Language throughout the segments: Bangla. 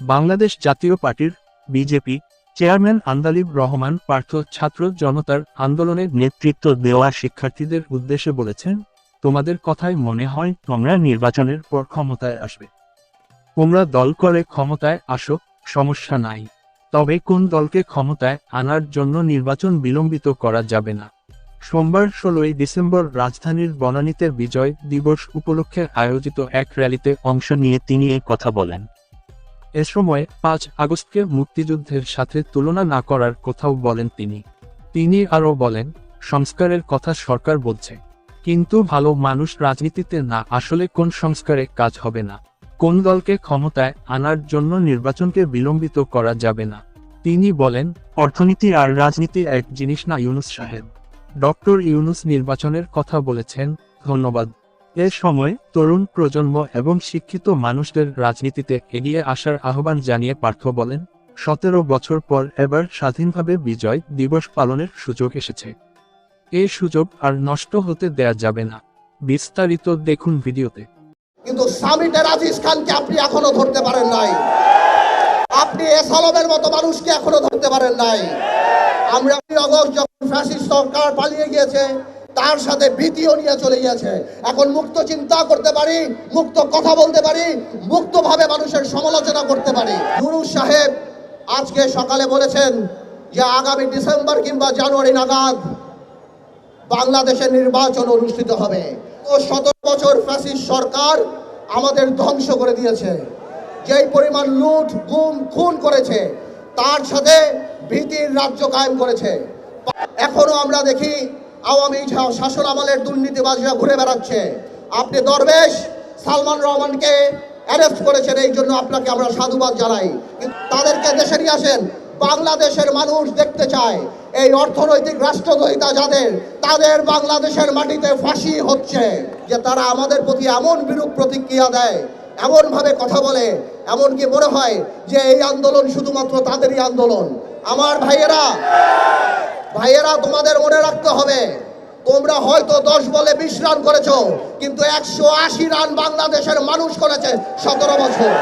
বাংলাদেশ জাতীয় পার্টির বিজেপি চেয়ারম্যান আন্দালিব রহমান পার্থ ছাত্র জনতার আন্দোলনের নেতৃত্ব দেওয়া শিক্ষার্থীদের উদ্দেশ্যে বলেছেন, তোমাদের কথায় মনে হয় তোমরা নির্বাচনের পর ক্ষমতায় আসবে। তোমরা দল করে ক্ষমতায় আসো, সমস্যা নাই। তবে কোন দলকে ক্ষমতায় আনার জন্য নির্বাচন বিলম্বিত করা যাবে না। সোমবার ষোলোই ডিসেম্বর রাজধানীর বনানীতে বিজয় দিবস উপলক্ষে আয়োজিত এক র্যালিতে অংশ নিয়ে তিনি কথা বলেন। এ সময় পাঁচ আগস্টকে মুক্তিযুদ্ধের সাথে তুলনা না করার কথাও বলেন তিনি। তিনি আরও বলেন, সংস্কারের কথা সরকার বলছে। কিন্তু ভালো মানুষ রাজনীতিতে না আসলে কোন সংস্কারে কাজ হবে না। কোন দলকে ক্ষমতায় আনার জন্য নির্বাচনকে বিলম্বিত করা যাবে না। তিনি বলেন, অর্থনীতি আর রাজনীতি এক জিনিস না ইউনুস সাহেব। ডক্টর ইউনুস নির্বাচনের কথা বলেছেন, ধন্যবাদ। এ সময় তরুণ প্রজন্ম এবং শিক্ষিত মানুষদের রাজনীতিতে এগিয়ে আসার আহ্বান জানিয়ে পার্থ বলেন, সতেরো বছর পর এবার স্বাধীনভাবে বিজয় দিবস পালনের সুযোগ এসেছে। এই সুযোগ আর নষ্ট হতে দেয়া যাবে না। বিস্তারিত দেখুন ভিডিওতে। কিন্তু সামিটের আজিজ খানকে আপনি এখনও ধরতে পারেন নাই। আপনি এসালমের মতো মানুষকে এখনও ধরতে পারেন নাই। আমরা অগস্ট যখন ফ্যাসিস্ট সরকার পালিয়ে গিয়েছে তার সাথে ভীতিও নিয়ে চলে গিয়েছে। এখন মুক্ত চিন্তা করতে পারি, মুক্ত কথা বলতে পারি, মুক্তভাবে মানুষের সমালোচনা করতে পারি। নুরুস সাহেব আজকে সকালে বলেছেন যে আগামী ডিসেম্বর কিংবা জানুয়ারি নাগাদ বাংলাদেশের নির্বাচন অনুষ্ঠিত হবে। ও সতেরো বছর ফ্যাসিস্ট সরকার আমাদের ধ্বংস করে দিয়েছে। যেই পরিমাণ লুট, গুম, খুন করেছে, তার সাথে ভীতির রাজ্য কায়েম করেছে। এখনও আমরা দেখি আওয়ামী শাসন আমলের দুর্নীতিবাজরা ঘুরে বেড়াচ্ছে। আপনি দরবেশ, সালমান রহমানকে অ্যারেস্ট করেছেন, এই জন্য আপনাকে আমরা সাধুবাদ জানাই। তাদেরকে দেশে নিয়ে আসেন, বাংলাদেশের মানুষ দেখতে চায়। এই অর্থনৈতিক রাষ্ট্রদ্রোহিতা যাদের, তাদের বাংলাদেশের মাটিতে ফাঁসি হচ্ছে। যে তারা আমাদের প্রতি এমন বিরূপ প্রতিক্রিয়া দেয়, এমনভাবে কথা বলে, এমনকি মনে হয় যে এই আন্দোলন শুধুমাত্র তাদেরই আন্দোলন। আমার ভাইয়েরা ভাইয়েরা, তোমাদের মনে রাখতে হবে, তোমরা হয়তো দশ বলে বিশ রান করেছ, কিন্তু একশো আশি রান বাংলাদেশের মানুষ করেছে সতেরো বছর।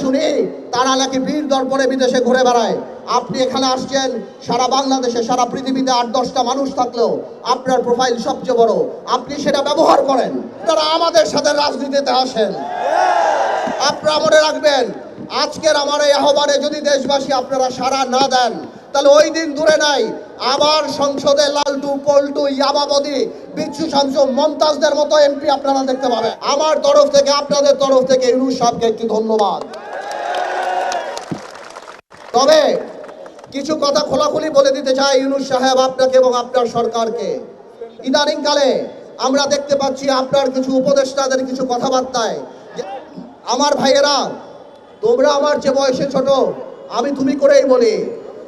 শুনি, তারা নাকি বীর দর্পণে বিদেশে ঘুরে বেড়ায়। আপনি এখানে আসছেন, সারা বাংলাদেশে, সারা পৃথিবীতে আট, দশটা মানুষ থাকলেও আপনার প্রোফাইল সবচেয়ে বড়। আপনি সেটা ব্যবহার করেন, তারা আমাদের সাথে রাজনীতিতে আসেন। আপনারা মনে রাখবেন, আজকের আমার এই আহ্বানে যদি দেশবাসী আপনারা সাড়া না দেন, তাহলে ওই দিন দূরে নাই আবার সংসদে লালটু, পল্টু ইয়াবাবদি বিচ্ছু শামসু, মমতাজদের মতো এমপি আপনারা দেখতে পাবেন। আমার তরফ থেকে, আপনাদের তরফ থেকে ইউনুস সাহেবকে একটি ধন্যবাদ। তবে কিছু কথা খোলাখুলি বলে দিতে চাই ইউনুস সাহেব আপনাকে এবং আপনার সরকারকে। ইদানিংকালে আমরা দেখতে পাচ্ছি আপনার কিছু উপদেষ্টাদের কিছু কথাবার্তায় আমার ভাইয়েরা, তোমরা আমার যে বয়সে ছোট, আমি তুমি করেই বলি।